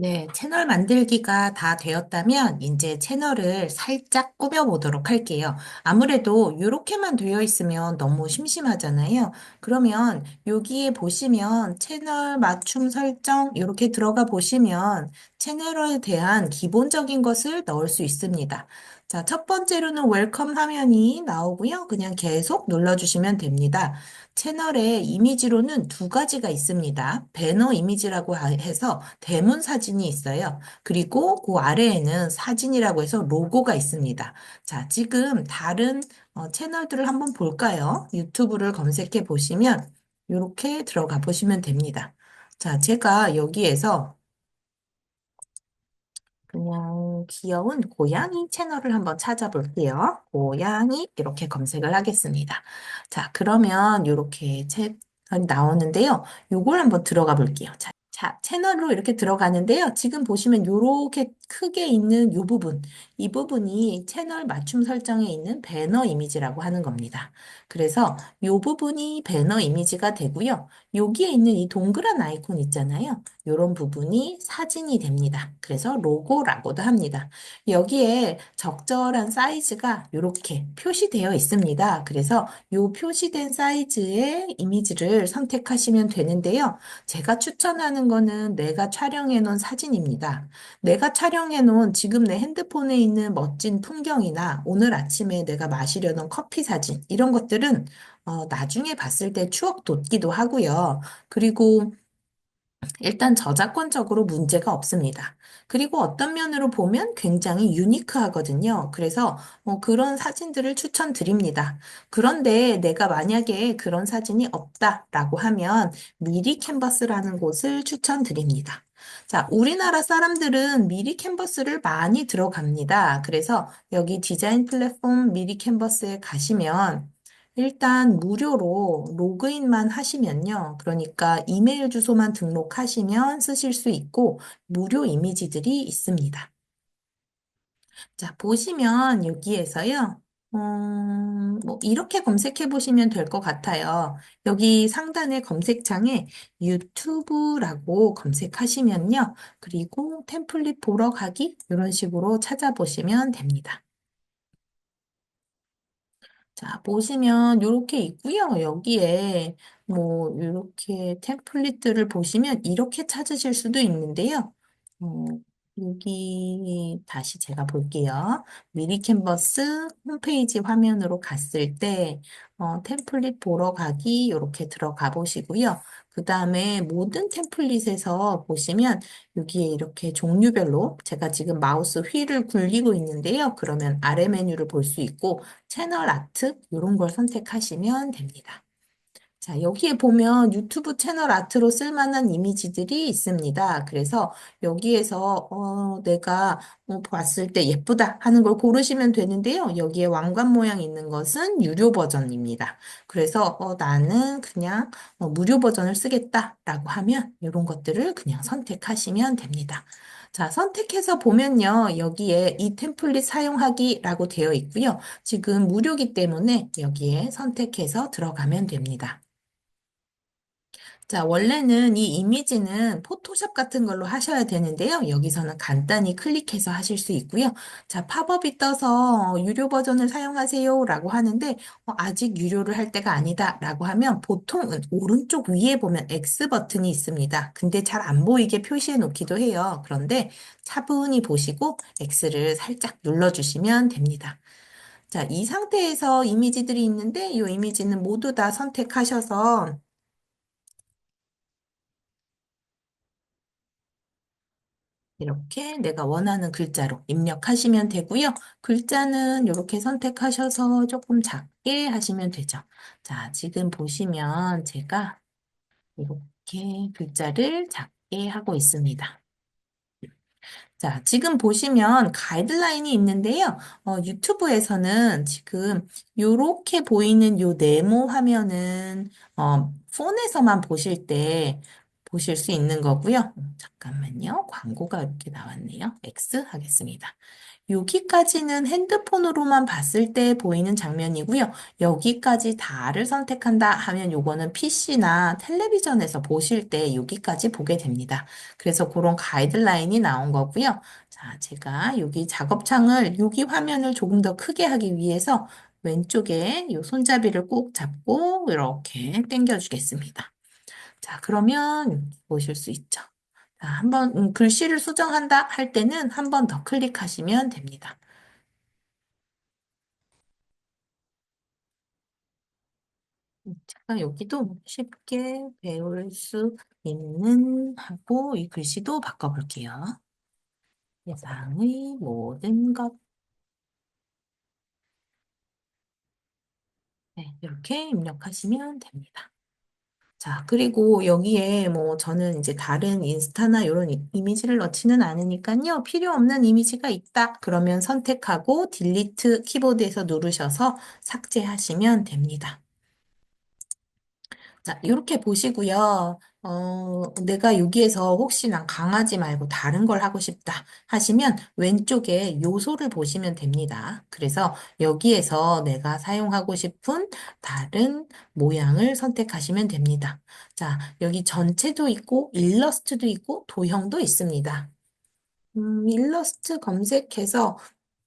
네, 채널 만들기가 다 되었다면 이제 채널을 살짝 꾸며보도록 할게요. 아무래도 이렇게만 되어 있으면 너무 심심하잖아요. 그러면 여기에 보시면 채널 맞춤 설정 이렇게 들어가 보시면 채널에 대한 기본적인 것을 넣을 수 있습니다. 자, 첫 번째로는 웰컴 화면이 나오고요. 그냥 계속 눌러주시면 됩니다. 채널의 이미지로는 두 가지가 있습니다. 배너 이미지라고 하- 해서 대문 사진이 있어요. 그리고 그 아래에는 사진이라고 해서 로고가 있습니다. 자, 지금 다른 어, 채널들을 한번 볼까요? 유튜브를 검색해 보시면 이렇게 들어가 보시면 됩니다. 자, 제가 여기에서 그냥 귀여운 고양이 채널을 한번 찾아볼게요. 고양이 이렇게 검색을 하겠습니다. 자, 그러면 이렇게 채널이 나오는데요. 요걸 한번 들어가 볼게요. 자, 자, 채널로 이렇게 들어가는데요. 지금 보시면 이렇게 크게 있는 이 부분, 이 부분이 채널 맞춤 설정에 있는 배너 이미지라고 하는 겁니다. 그래서 이 부분이 배너 이미지가 되고요. 여기에 있는 이 동그란 아이콘 있잖아요. 이런 부분이 사진이 됩니다. 그래서 로고라고도 합니다. 여기에 적절한 사이즈가 이렇게 표시되어 있습니다. 그래서 이 표시된 사이즈의 이미지를 선택하시면 되는데요. 제가 추천하는 거는 내가 촬영해 놓은 사진입니다. 내가 촬영 해 놓은 지금 내 핸드폰에 있는 멋진 풍경이나 오늘 아침에 내가 마시려는 커피 사진, 이런 것들은 어, 나중에 봤을 때 추억 돋기도 하고요. 그리고 일단 저작권적으로 문제가 없습니다. 그리고 어떤 면으로 보면 굉장히 유니크하거든요. 그래서 뭐 그런 사진들을 추천드립니다. 그런데 내가 만약에 그런 사진이 없다라고 하면 미리 캔버스라는 곳을 추천드립니다. 자, 우리나라 사람들은 미리 캔버스를 많이 들어갑니다. 그래서 여기 디자인 플랫폼 미리 캔버스에 가시면 일단 무료로 로그인만 하시면요. 그러니까 이메일 주소만 등록하시면 쓰실 수 있고 무료 이미지들이 있습니다. 자, 보시면 여기에서요. 음, 뭐 이렇게 검색해 보시면 될 것 같아요. 여기 상단의 검색창에 유튜브라고 검색하시면요. 그리고 템플릿 보러 가기 이런 식으로 찾아보시면 됩니다. 자, 보시면 이렇게 있고요. 여기에 뭐 이렇게 템플릿들을 보시면 이렇게 찾으실 수도 있는데요. 어, 여기 다시 제가 볼게요. 미리 캔버스 홈페이지 화면으로 갔을 때 어, 템플릿 보러 가기 이렇게 들어가 보시고요. 그 다음에 모든 템플릿에서 보시면 여기에 이렇게 종류별로 제가 지금 마우스 휠을 굴리고 있는데요. 그러면 아래 메뉴를 볼 수 있고 채널 아트 이런 걸 선택하시면 됩니다. 자, 여기에 보면 유튜브 채널 아트로 쓸만한 이미지들이 있습니다. 그래서 여기에서 어, 내가 어, 봤을 때 예쁘다 하는 걸 고르시면 되는데요. 여기에 왕관 모양 있는 것은 유료 버전입니다. 그래서 어, 나는 그냥 어, 무료 버전을 쓰겠다라고 하면 이런 것들을 그냥 선택하시면 됩니다. 자, 선택해서 보면요. 여기에 이 템플릿 사용하기라고 되어 있고요. 지금 무료기 때문에 여기에 선택해서 들어가면 됩니다. 자, 원래는 이 이미지는 포토샵 같은 걸로 하셔야 되는데요. 여기서는 간단히 클릭해서 하실 수 있고요. 자, 팝업이 떠서 어, 유료 버전을 사용하세요 라고 하는데 어, 아직 유료를 할 때가 아니다 라고 하면 보통은 오른쪽 위에 보면 X 버튼이 있습니다. 근데 잘 안 보이게 표시해 놓기도 해요. 그런데 차분히 보시고 X를 살짝 눌러주시면 됩니다. 자, 이 상태에서 이미지들이 있는데 이 이미지는 모두 다 선택하셔서 이렇게 내가 원하는 글자로 입력하시면 되고요. 글자는 이렇게 선택하셔서 조금 작게 하시면 되죠. 자, 지금 보시면 제가 이렇게 글자를 작게 하고 있습니다. 자, 지금 보시면 가이드라인이 있는데요. 어, 유튜브에서는 지금 이렇게 보이는 요 네모 화면은 어, 폰에서만 보실 때 보실 수 있는 거고요. 음, 잠깐만요. 광고가 이렇게 나왔네요. X 하겠습니다. 여기까지는 핸드폰으로만 봤을 때 보이는 장면이고요. 여기까지 다를 선택한다 하면 요거는 PC나 텔레비전에서 보실 때 여기까지 보게 됩니다. 그래서 그런 가이드라인이 나온 거고요. 자, 제가 여기 작업창을 여기 화면을 조금 더 크게 하기 위해서 왼쪽에 요 손잡이를 꼭 잡고 이렇게 당겨 주겠습니다. 자, 그러면 보실 수 있죠. 자, 한번 음, 글씨를 수정한다 할 때는 한 번 더 클릭하시면 됩니다. 여기도 쉽게 배울 수 있는 하고 이 글씨도 바꿔볼게요. 세상의 모든 것. 네, 이렇게 입력하시면 됩니다. 자, 그리고 여기에 뭐 저는 이제 다른 인스타나 이런 이- 이미지를 넣지는 않으니까요. 필요 없는 이미지가 있다. 그러면 선택하고 딜리트 키보드에서 누르셔서 삭제하시면 됩니다. 자, 이렇게 보시고요. 어, 내가 여기에서 혹시 난 강아지 말고 다른 걸 하고 싶다 하시면 왼쪽에 요소를 보시면 됩니다. 그래서 여기에서 내가 사용하고 싶은 다른 모양을 선택하시면 됩니다. 자, 여기 전체도 있고 일러스트도 있고 도형도 있습니다. 음, 일러스트 검색해서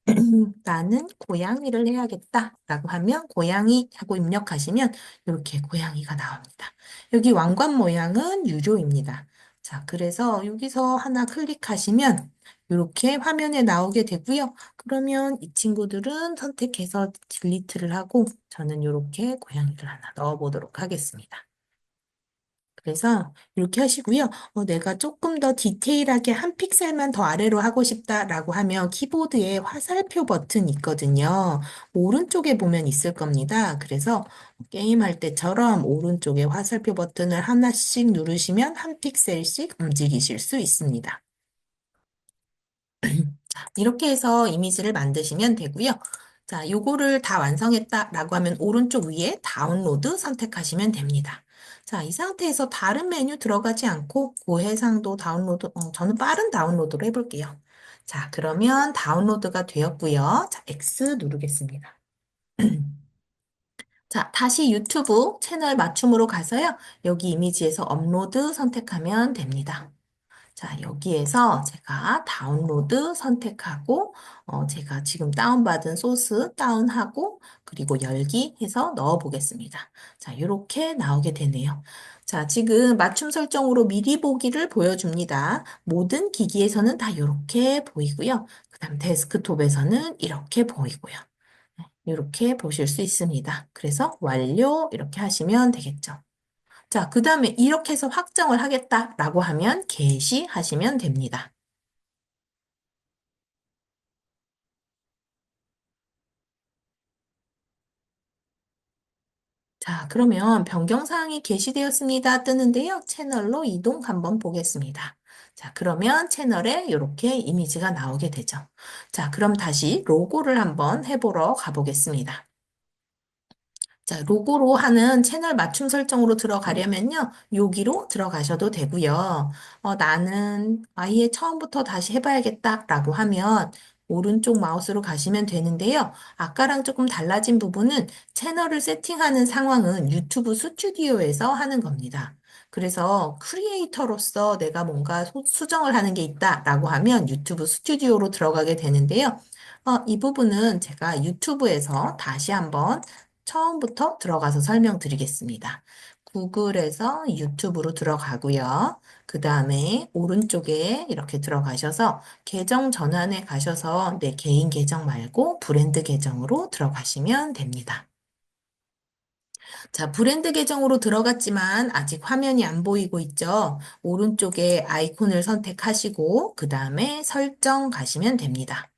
나는 고양이를 해야겠다 라고 하면 고양이 하고 입력하시면 이렇게 고양이가 나옵니다. 여기 왕관 모양은 유료입니다. 자, 그래서 여기서 하나 클릭하시면 이렇게 화면에 나오게 되고요. 그러면 이 친구들은 선택해서 딜리트를 하고 저는 이렇게 고양이를 하나 넣어보도록 하겠습니다. 그래서 이렇게 하시고요. 어, 내가 조금 더 디테일하게 한 픽셀만 더 아래로 하고 싶다라고 하면 키보드에 화살표 버튼 있거든요. 오른쪽에 보면 있을 겁니다. 그래서 게임할 때처럼 오른쪽에 화살표 버튼을 하나씩 누르시면 한 픽셀씩 움직이실 수 있습니다. 자, 이렇게 해서 이미지를 만드시면 되고요. 자, 요거를 다 완성했다라고 하면 오른쪽 위에 다운로드 선택하시면 됩니다. 자, 이 상태에서 다른 메뉴 들어가지 않고 고해상도 다운로드, 어, 저는 빠른 다운로드로 해볼게요. 자, 그러면 다운로드가 되었고요. 자, X 누르겠습니다. 자, 다시 유튜브 채널 맞춤으로 가서요. 여기 이미지에서 업로드 선택하면 됩니다. 자, 여기에서 제가 다운로드 선택하고, 어, 제가 지금 다운받은 소스 다운하고, 그리고 열기 해서 넣어 보겠습니다. 자, 이렇게 나오게 되네요. 자, 지금 맞춤 설정으로 미리 보기를 보여줍니다. 모든 기기에서는 다 이렇게 보이고요. 그 다음 데스크톱에서는 이렇게 보이고요. 이렇게 보실 수 있습니다. 그래서 완료 이렇게 하시면 되겠죠. 자, 그 다음에 이렇게 해서 확정을 하겠다라고 하면 게시하시면 됩니다. 자, 그러면 변경사항이 게시되었습니다. 뜨는데요. 채널로 이동 한번 보겠습니다. 자, 그러면 채널에 이렇게 이미지가 나오게 되죠. 자, 그럼 다시 로고를 한번 해보러 가보겠습니다. 자, 로고로 하는 채널 맞춤 설정으로 들어가려면요, 여기로 들어가셔도 되고요. 어, 나는 아예 처음부터 다시 해봐야겠다라고 하면 오른쪽 마우스로 가시면 되는데요. 아까랑 조금 달라진 부분은 채널을 세팅하는 상황은 유튜브 스튜디오에서 하는 겁니다. 그래서 크리에이터로서 내가 뭔가 소- 수정을 하는 게 있다라고 하면 유튜브 스튜디오로 들어가게 되는데요. 어, 이 부분은 제가 유튜브에서 다시 한번 처음부터 들어가서 설명드리겠습니다. 구글에서 유튜브로 들어가고요. 그 다음에 오른쪽에 이렇게 들어가셔서 계정 전환에 가셔서 내 개인 계정 말고 브랜드 계정으로 들어가시면 됩니다. 자, 브랜드 계정으로 들어갔지만 아직 화면이 안 보이고 있죠? 오른쪽에 아이콘을 선택하시고 그 다음에 설정 가시면 됩니다.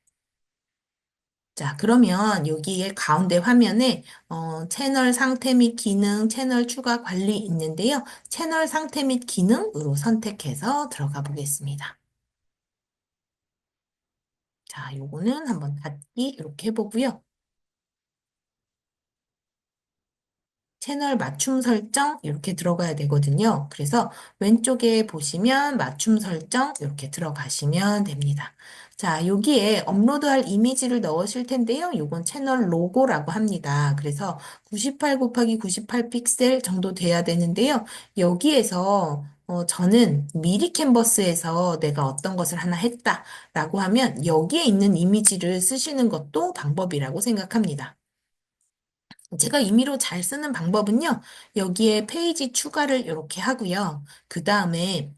자, 그러면 여기에 가운데 화면에 어, 채널 상태 및 기능, 채널 추가 관리 있는데요. 채널 상태 및 기능으로 선택해서 들어가 보겠습니다. 자, 요거는 한번 닫기 이렇게 해보고요. 채널 맞춤 설정 이렇게 들어가야 되거든요. 그래서 왼쪽에 보시면 맞춤 설정 이렇게 들어가시면 됩니다. 자, 여기에 업로드할 이미지를 넣으실 텐데요. 이건 채널 로고라고 합니다. 그래서 98 곱하기 98 픽셀 정도 돼야 되는데요. 여기에서 어, 저는 미리 캔버스에서 내가 어떤 것을 하나 했다라고 하면 여기에 있는 이미지를 쓰시는 것도 방법이라고 생각합니다. 제가 임의로 잘 쓰는 방법은요. 여기에 페이지 추가를 이렇게 하고요. 그 다음에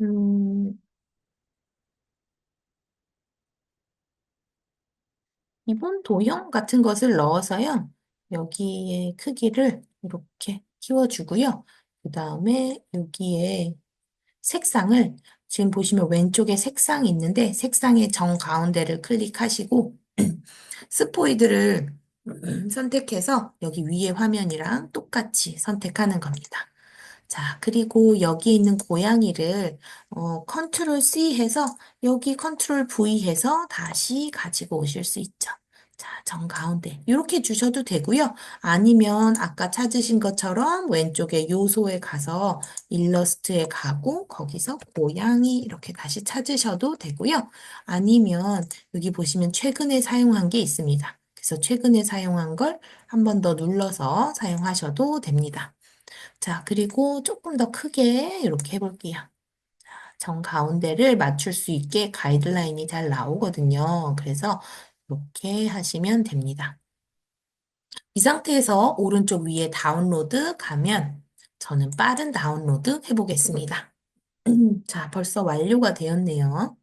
음, 기본 도형 같은 것을 넣어서요. 여기에 크기를 이렇게 키워주고요. 그 다음에 여기에 색상을 지금 보시면 왼쪽에 색상이 있는데 색상의 정 가운데를 클릭하시고 스포이드를 선택해서 여기 위에 화면이랑 똑같이 선택하는 겁니다. 자, 그리고 여기 있는 고양이를 어, 컨트롤 C 해서 여기 컨트롤 V 해서 다시 가지고 오실 수 있죠. 자, 정 가운데 이렇게 주셔도 되고요. 아니면 아까 찾으신 것처럼 왼쪽에 요소에 가서 일러스트에 가고 거기서 고양이 이렇게 다시 찾으셔도 되고요. 아니면 여기 보시면 최근에 사용한 게 있습니다. 그래서 최근에 사용한 걸 한 번 더 눌러서 사용하셔도 됩니다. 자, 그리고 조금 더 크게 이렇게 해볼게요. 정 가운데를 맞출 수 있게 가이드라인이 잘 나오거든요. 그래서 이렇게 하시면 됩니다. 이 상태에서 오른쪽 위에 다운로드 가면 저는 빠른 다운로드 해보겠습니다. 자, 벌써 완료가 되었네요.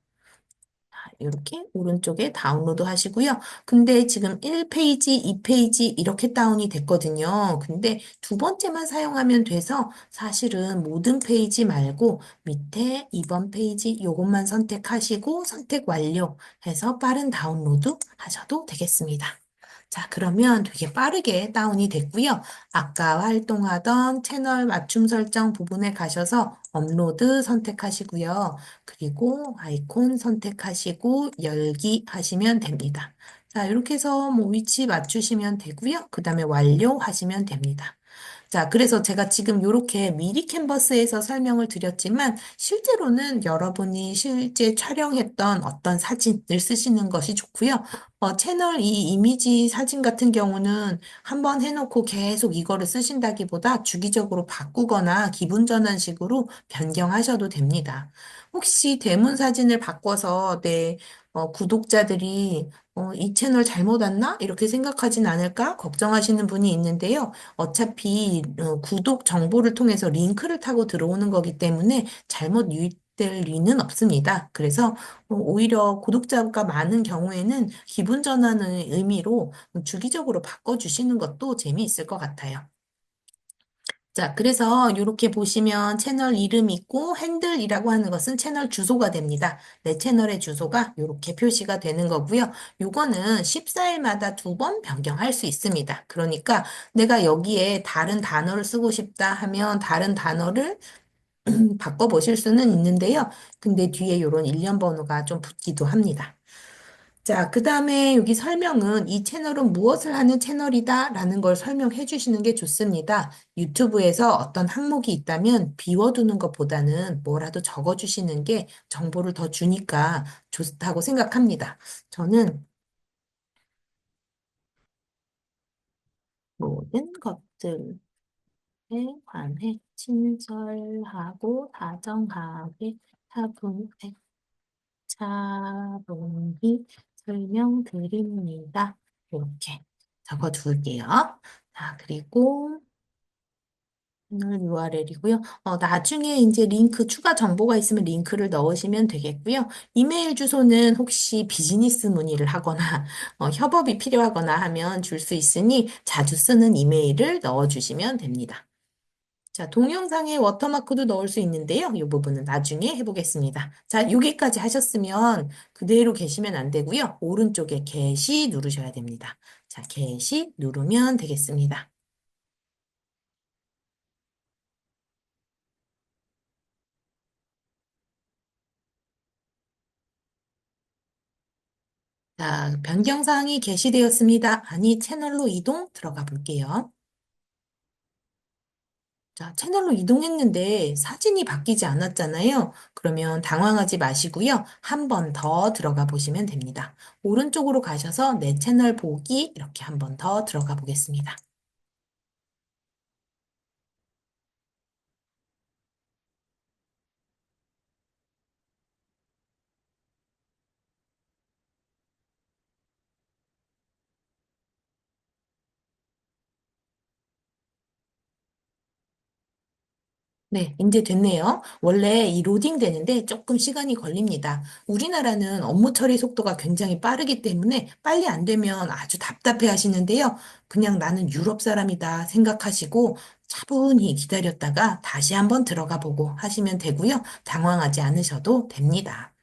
이렇게 오른쪽에 다운로드 하시고요. 근데 지금 1페이지, 2페이지 이렇게 다운이 됐거든요. 근데 두 번째만 사용하면 돼서 사실은 모든 페이지 말고 밑에 2번 페이지 요것만 선택하시고 선택 완료 해서 빠른 다운로드 하셔도 되겠습니다. 자, 그러면 되게 빠르게 다운이 됐고요. 아까 활동하던 채널 맞춤 설정 부분에 가셔서 업로드 선택하시고요. 그리고 아이콘 선택하시고 열기 하시면 됩니다. 자, 이렇게 해서 뭐 위치 맞추시면 되고요. 그 다음에 완료 하시면 됩니다. 자, 그래서 제가 지금 이렇게 미리 캔버스에서 설명을 드렸지만 실제로는 여러분이 실제 촬영했던 어떤 사진을 쓰시는 것이 좋고요. 어, 채널 이 이미지 사진 같은 경우는 한번 해놓고 계속 이거를 쓰신다기보다 주기적으로 바꾸거나 기분 전환식으로 변경하셔도 됩니다. 혹시 대문 사진을 바꿔서 내 어, 구독자들이 어, 이 채널 잘못 왔나? 이렇게 생각하진 않을까? 걱정하시는 분이 있는데요. 어차피 어, 구독 정보를 통해서 링크를 타고 들어오는 거기 때문에 잘못 유입될 리는 없습니다. 그래서 어, 오히려 구독자가 많은 경우에는 기분 전환의 의미로 주기적으로 바꿔주시는 것도 재미있을 것 같아요. 자, 그래서 이렇게 보시면 채널 이름 있고 핸들이라고 하는 것은 채널 주소가 됩니다. 내 채널의 주소가 이렇게 표시가 되는 거고요. 요거는 14일마다 두 번 변경할 수 있습니다. 그러니까 내가 여기에 다른 단어를 쓰고 싶다 하면 다른 단어를 바꿔보실 수는 있는데요. 근데 뒤에 이런 일련 번호가 좀 붙기도 합니다. 자, 그 다음에 여기 설명은 이 채널은 무엇을 하는 채널이다 라는 걸 설명해 주시는 게 좋습니다. 유튜브에서 어떤 항목이 있다면 비워두는 것보다는 뭐라도 적어 주시는 게 정보를 더 주니까 좋다고 생각합니다. 저는 모든 것들에 관해 친절하고 다정하게 차분해 차분히 설명드립니다. 이렇게 적어둘게요. 자, 그리고 오늘 URL이고요. 어, 나중에 이제 링크 추가 정보가 있으면 링크를 넣으시면 되겠고요. 이메일 주소는 혹시 비즈니스 문의를 하거나 어, 협업이 필요하거나 하면 줄 수 있으니 자주 쓰는 이메일을 넣어주시면 됩니다. 자, 동영상에 워터마크도 넣을 수 있는데요. 이 부분은 나중에 해보겠습니다. 자, 여기까지 하셨으면 그대로 계시면 안 되고요. 오른쪽에 게시 누르셔야 됩니다. 자, 게시 누르면 되겠습니다. 자, 변경사항이 게시되었습니다. 아니, 채널로 이동 들어가 볼게요. 자, 채널로 이동했는데 사진이 바뀌지 않았잖아요. 그러면 당황하지 마시고요. 한 번 더 들어가 보시면 됩니다. 오른쪽으로 가셔서 내 채널 보기 이렇게 한 번 더 들어가 보겠습니다. 네, 이제 됐네요. 원래 이 로딩 되는데 조금 시간이 걸립니다. 우리나라는 업무 처리 속도가 굉장히 빠르기 때문에 빨리 안 되면 아주 답답해 하시는데요. 그냥 나는 유럽 사람이다 생각하시고 차분히 기다렸다가 다시 한번 들어가 보고 하시면 되고요. 당황하지 않으셔도 됩니다.